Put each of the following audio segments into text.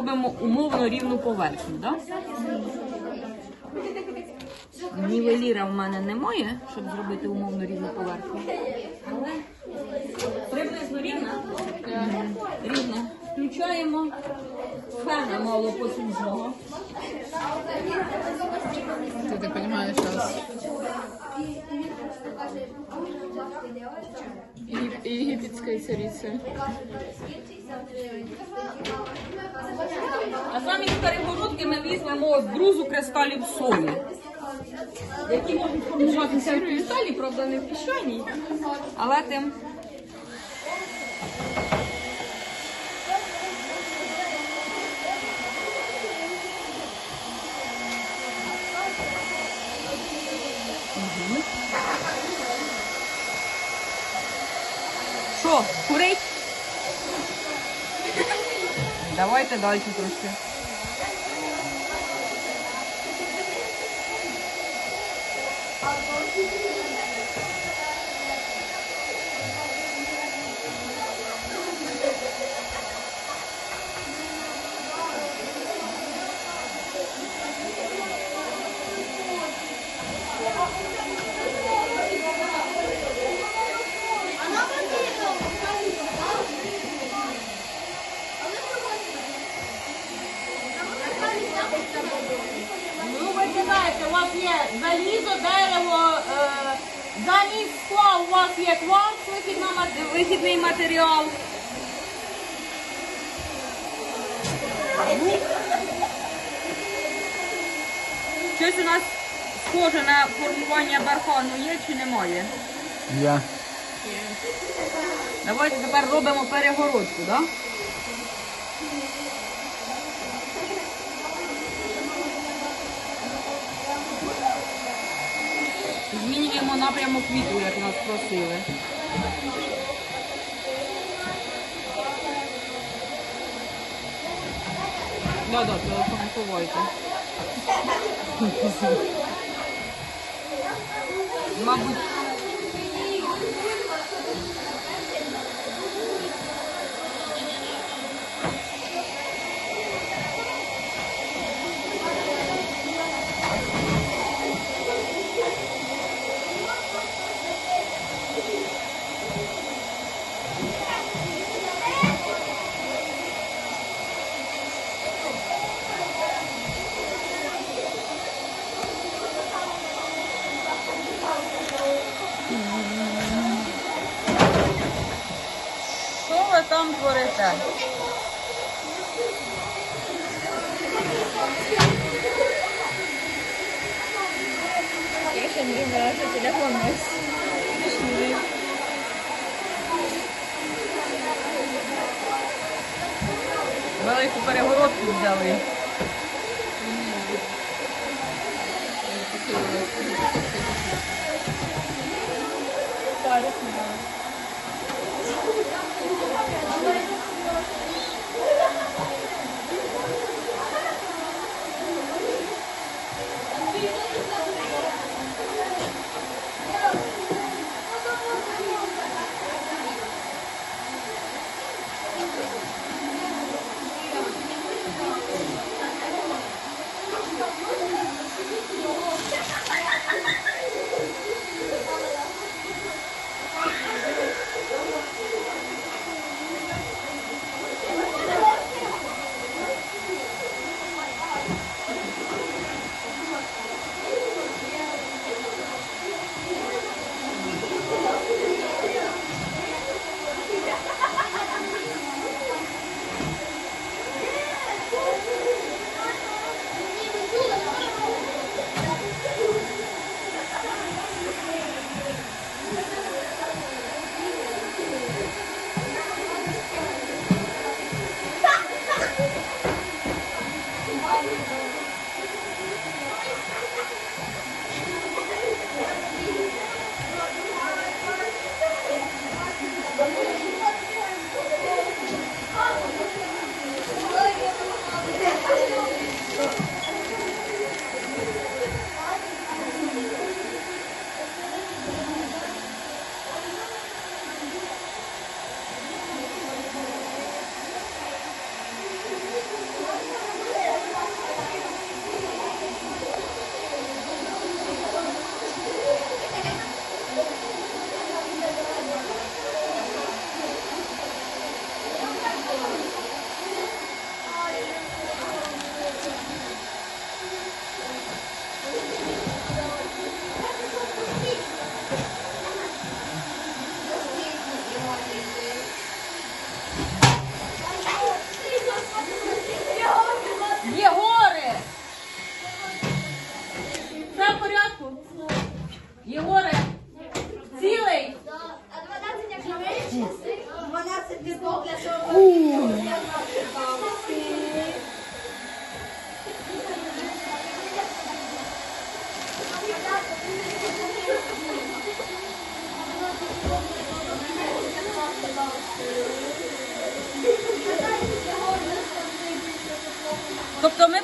робимо умовно рівну поверхню, так? Нівеліра в мене немає, щоб зробити умовно рівну поверхню. Але приблизно рівна. Рівна. Включаємо фена малопотужного. Ты, ты понимаешь сейчас. Египетская царица. А замість ми візьмемо брузу кристалів солі, які можуть формуватися в кристалі, правда, не в піщаній, але тим. Що, курить? Давайте далі трошки. Ну, ви знаєте, у вас є залізо, дерево, е, замість скла у вас є кварц, Вихідний матеріал. Щось у нас схоже на формування бархану є чи немає? Я. Давайте тепер робимо перегородку, так? Да? Змінюємо напрямок вітру, як нас просили. Да, да, телефон ховайте. Мабуть, tá? Şimdi böyle telefonumuz. Şimdi Велику перегородку взяли. Парус. 你我嘞。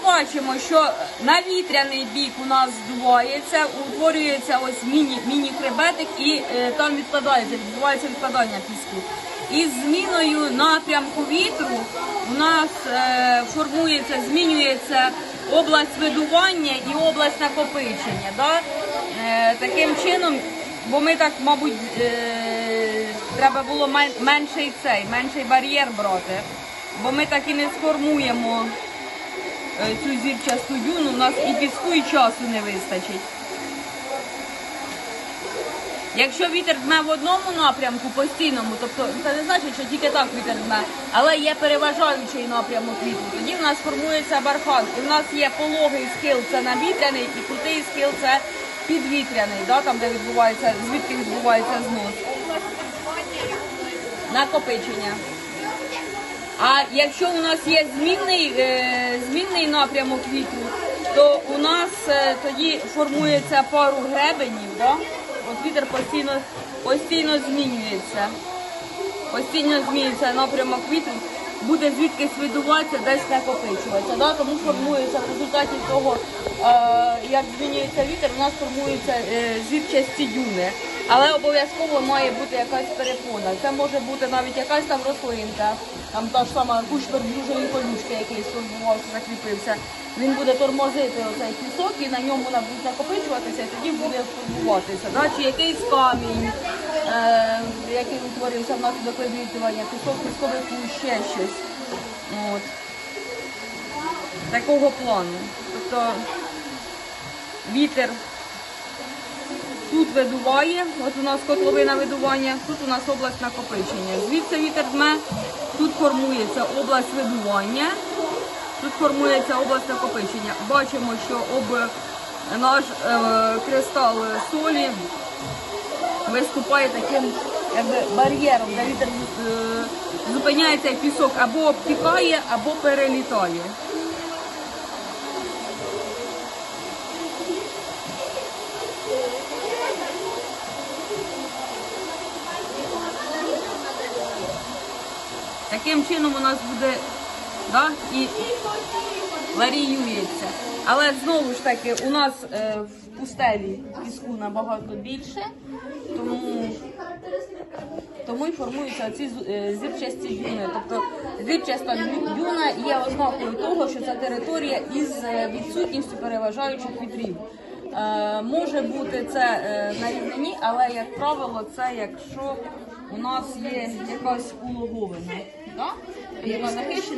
Бачимо, що на вітряний бік у нас здувається, утворюється ось міні, міні-хребетик і е, там відкладається, відбувається відкладання піску. І з зміною напрямку вітру у нас е, формується, змінюється область видування і область накопичення. Да? Е, таким чином, бо ми так, мабуть, е, треба було менший цей, менший бар'єр брати, бо ми так і не сформуємо цю зірчасту дюну, у нас і піску, і часу не вистачить. Якщо вітер дме в одному напрямку постійному, тобто це не значить, що тільки так вітер дме, але є переважаючий напрямок вітру, тоді в нас формується бархан. І в нас є пологий схил, це навітряний, і крутий схил це підвітряний, да, там де відбувається, звідки відбувається знос. Накопичення. А якщо у нас є змінний, е, напрямок вітру, то у нас е, тоді формується пару гребенів, да? От вітер постійно, постійно змінюється. Постійно змінюється напрямок вітру, буде звідкись видуватися, десь накопичуватися. Да? Тому формується в результаті того, е, як змінюється вітер, у нас формуються е, зірчасті дюни. Але обов'язково має бути якась перепона. Це може бути навіть якась там рослинка, там та ж сама кущ верблюжої колючки, який сформувався, закріпився. Він буде тормозити оцей пісок і на ньому вона буде накопичуватися, і тоді буде формуватися. Да? Чи якийсь камінь, е, який утворився внаслідок вивітрювання, пісок, пісковий кущ, ще щось. От. Такого плану. Тобто вітер Тут видуває, от у нас котловина видування, тут у нас область накопичення. Звідси вітер дме, тут формується область видування, тут формується область накопичення. Бачимо, що об наш е, кристал солі виступає таким якби, бар'єром, де вітер е, зупиняється і пісок або обтікає, або перелітає. Таким чином у нас буде да, і варіюється. Але знову ж таки, у нас е, в пустелі піску набагато більше, тому, тому і формуються ці е, зірчасті дюни. Тобто зірчаста дю- дюна є ознакою того, що це територія із е, відсутністю переважаючих вітрів. Е, може бути це е, на рівнині, але як правило, це якщо у нас є якась улоговина, No? Jeba na keši